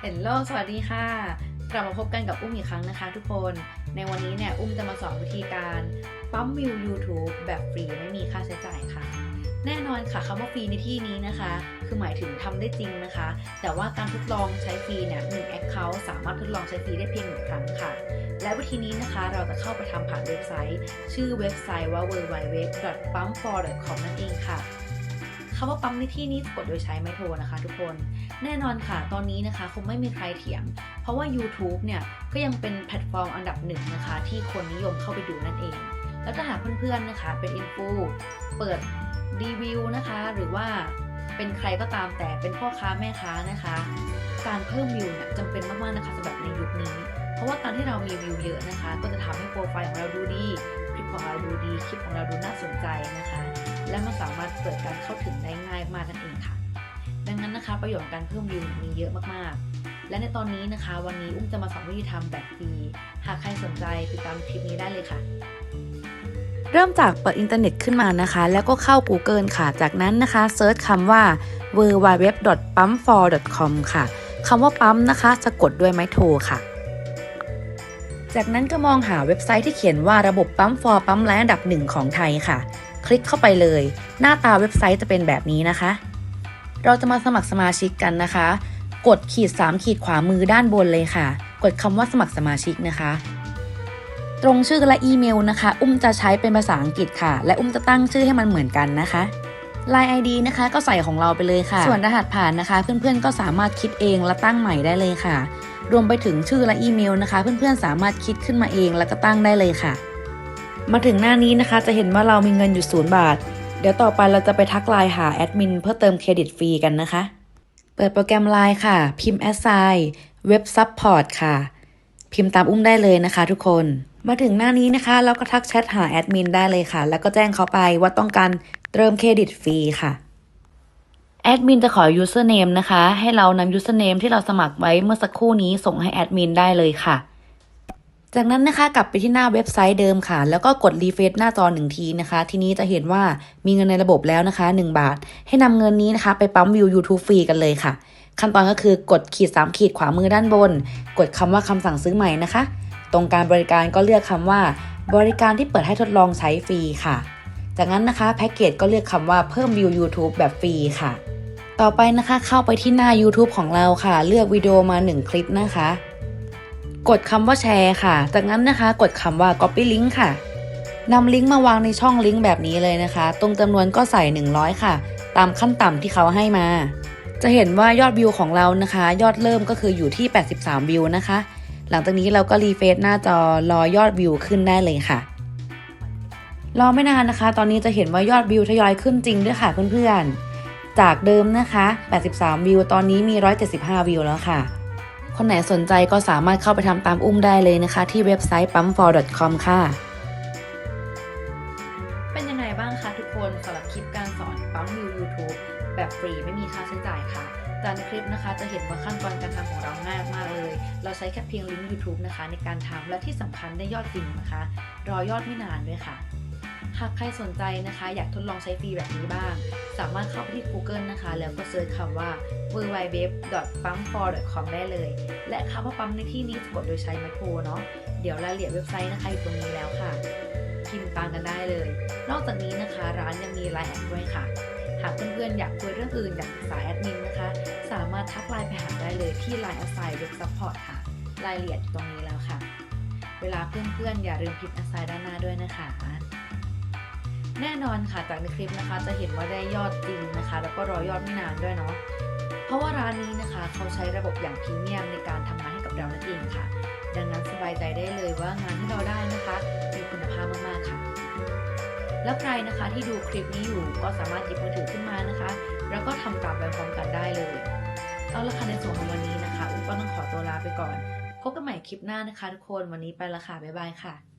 เฮลโลสวัสดีค่ะ กลับมาพบกันกับอุ้มอีกครั้งนะคะทุกคน ในวันนี้เนี่ย อุ้มจะมาสอนวิธีการปั๊มวิว YouTube แบบฟรีไม่มีค่าใช้จ่ายค่ะ แน่นอนค่ะคำว่าฟรีในที่นี้นะคะ คือหมายถึงทำได้จริงนะคะ แต่ว่าการทดลองใช้ฟรีเนี่ยหนึ่ง Account สามารถทดลองใช้ฟรีได้เพียงหนึ่งครั้งค่ะ และวิธีนี้นะคะเราจะเข้าไปทำผ่านเว็บไซต์ ชื่อเว็บไซต์ว่า www.pump4.com นั่นเองค่ะ คำว่าปั๊มในที่นี้สะกดโดยใช้ไมโทรนะคะ ทุกคน แน่นอนค่ะ ตอนนี้นะคะคงไม่มีใครเถียง เพราะว่า YouTube เนี่ยก็ยังเป็นแพลตฟอร์มอันดับหนึ่งนะคะ ที่คนนิยมเข้าไปดูนั่นเอง แล้วถ้าหากเพื่อนๆนะคะ เป็นอินฟูเปิดรีวิวนะคะ หรือว่าเป็นใครก็ตามแต่เป็นพ่อค้าแม่ค้านะคะ การเพิ่มวิวเนี่ยจำเป็นมากๆนะคะสำหรับในยุคนี้ะว่าการที่เรามีวิวเยอะนะคะ ก็จะทำให้โปรไฟล์ของเราดูดีคลิปของเราดูดี คลิปของเราดูน่าสนใจนะคะ และมันสามารถเปิดการเข้าถึงได้ง่ายมากนั่นเองค่ะ ดังนั้นนะคะ ประโยชน์การเพิ่มวิวมีเยอะมากๆ และในตอนนี้นะคะ วันนี้อุ้มจะมาสอนวิธีทำแบบฟรีหากใครสนใจติดตามคลิปนี้ได้เลยค่ะเริ่มจากเปิดอินเทอร์เน็ตขึ้นมานะคะ แล้วก็เข้า Google ค่ะ จากนั้นนะคะเซิร์ชคำว่า www.pump4.com ค่ะคำว่าปั๊มนะคะ สะกดด้วยไม้โทรค่ะ จากนั้นก็มองหาเว็บไซต์ที่เขียนว่าระบบปั๊ม for ปั๊มไลน์อันดับหนึ่งของไทยค่ะ คลิกเข้าไปเลย หน้าตาเว็บไซต์จะเป็นแบบนี้นะคะ เราจะมาสมัครสมาชิกกันนะคะ กดขีด 3 ขีดขวามือด้านบนเลยค่ะ กดคำว่าสมัครสมาชิกนะคะ ตรงชื่อและอีเมลนะคะ อุ้มจะใช้เป็นภาษาอังกฤษค่ะ และอุ้มจะตั้งชื่อให้มันเหมือนกันนะคะ Line ID นะคะก็ใส่ของเราไปเลยค่ะ ส่วนรหัสผ่านนะคะ เพื่อนๆก็สามารถคิดเองและตั้งใหม่ได้เลยค่ะ รวมไปถึงชื่อและอีเมลนะคะ เพื่อนๆสามารถคิดขึ้นมาเองแล้วก็ตั้งได้เลยค่ะ มาถึงหน้านี้นะคะจะเห็นว่าเรามีเงินอยู่ศูนย์บาท เดี๋ยวต่อไปเราจะไปทักไลน์หาแอดมินเพื่อเติมเครดิตฟรีกันนะคะ เปิดโปรแกรมไลน์ค่ะ พิมพ์ assign เว็บซั p พอร์ตค่ะ พิมพ์ตามอุ้มได้เลยนะคะ ทุกคน มาถึงหน้านี้นะคะ เราก็ทักแชทหาแอดมินได้เลยค่ะ แล้วก็แจ้งเขาไปว่าต้องการเติมเครดิตฟรีค่ะ แอดมินจะขอ username นะคะ ให้เรานำ username ที่เราสมัครไว้เมื่อสักครู่นี้ส่งให้แอดมินได้เลยค่ะ จากนั้นนะคะกลับไปที่หน้าเว็บไซต์เดิมค่ะ แล้วก็กดรีเฟรชหน้าจอหนึ่งทีนะคะ ทีนี้จะเห็นว่ามีเงินในระบบแล้วนะคะ 1 บาท ให้นำเงินนี้นะคะ ไปปั๊มวิว YouTube ฟรีกันเลยค่ะ ขั้นตอนก็คือกดขีด 3 ขีดขวามือด้านบน กดคำว่าคำสั่งซื้อใหม่นะคะ ตรงการบริการก็เลือกคำว่า บริการที่เปิดให้ทดลองใช้ฟรีค่ะ จากนั้นนะคะแพ็กเกจก็เลือกคำว่าเพิ่มวิว YouTube แบบฟรีค่ะ ต่อไปนะคะเข้าไปที่หน้า YouTube ของเราค่ะ เลือกวิดีโอมา 1 คลิปนะคะ กดคำว่าแชร์ค่ะ จากนั้นนะคะ กดคำว่า copy link ค่ะนำลิงก์มาวางในช่องลิงก์แบบนี้เลยนะคะ ตรงจำนวนก็ใส่ 100 ค่ะ ตามขั้นต่ำที่เขาให้มา จะเห็นว่ายอดวิวของเรานะคะ ยอดเริ่มก็คืออยู่ที่ 83 วิวนะคะ หลังจากนี้เราก็รีเฟซหน้าจอรอยอดวิวขึ้นได้เลยค่ะ รอไม่นานนะคะ ตอนนี้จะเห็นว่ายอดวิวทยอยขึ้นจริงด้วยค่ะเพื่อนๆ จากเดิมนะคะ 83 วิว ตอนนี้มี 175 วิวแล้วค่ะ คนไหนสนใจก็สามารถเข้าไปทำตามอุ้มได้เลยนะคะ ที่เว็บไซต์ pump4.com ค่ะ เป็นยังไงบ้างคะทุกคนสำหรับคลิปการสอนปั๊มวิว YouTube แบบฟรีไม่มีค่าใช้จ่ายค่ะจากในคลิปนะคะจะเห็นว่าขั้นตอนการทำของเราง่ายมากเลย เราใช้แค่เพียงลิงก์ YouTube นะคะ ในการทำและที่สำคัญได้ยอดจริงนะคะ รอยอดไม่นานด้วยค่ะ หากใครสนใจนะคะ อยากทดลองใช้ฟรีแบบนี้บ้าง สามารถเข้าไปที่ Google นะคะ แล้วก็เซิร์ชคำว่า www.pump4.com ได้เลย และคำว่าปั๊มในที่นี้สะกดโดยใช้ไมโครเนาะเดี๋ยวรายละเอียดเว็บไซต์นะคะอยู่ตรงนี้แล้วค่ะพิมพ์ตามกันได้เลย นอกจากนี้นะคะ ร้านยังมีไลน์แอดด้วยค่ะ หากเพื่อนๆอยากคุยเรื่องอื่นอยากปรึกษาแอดมินนะคะ สามารถทักไลน์ไปหาได้เลยที่ Line Assign Web Support ค่ะ รายละเอียดอยู่ตรงนี้แล้วค่ะ เวลาเพื่อนๆอย่าลืมพิมพ์ Assign ด้านหน้าด้วยนะคะ แน่นอนค่ะจากในคลิปนะคะจะเห็นว่าได้ยอดจริงนะคะ แล้วก็รอยอดไม่นานด้วยเนาะเพราะว่าร้านนี้นะคะเขาใช้ระบบอย่างพรีเมียมในการทำงานให้กับเรานั่นเองค่ะ ดังนั้นสบายใจได้เลยว่างานที่เราได้นะคะมีคุณภาพมากๆค่ะ แล้วใครนะคะที่ดูคลิปนี้อยู่ก็สามารถหยิบมือถือขึ้นมานะคะ แล้วก็ทำตามไปพร้อมกันได้เลยเอาละค่ะในส่วนของวันนี้นะคะอุ้มก็ต้องขอตัวลาไปก่อนพบกันใหม่คลิปหน้านะคะทุกคนวันนี้ไปละค่ะบ๊ายบายค่ะ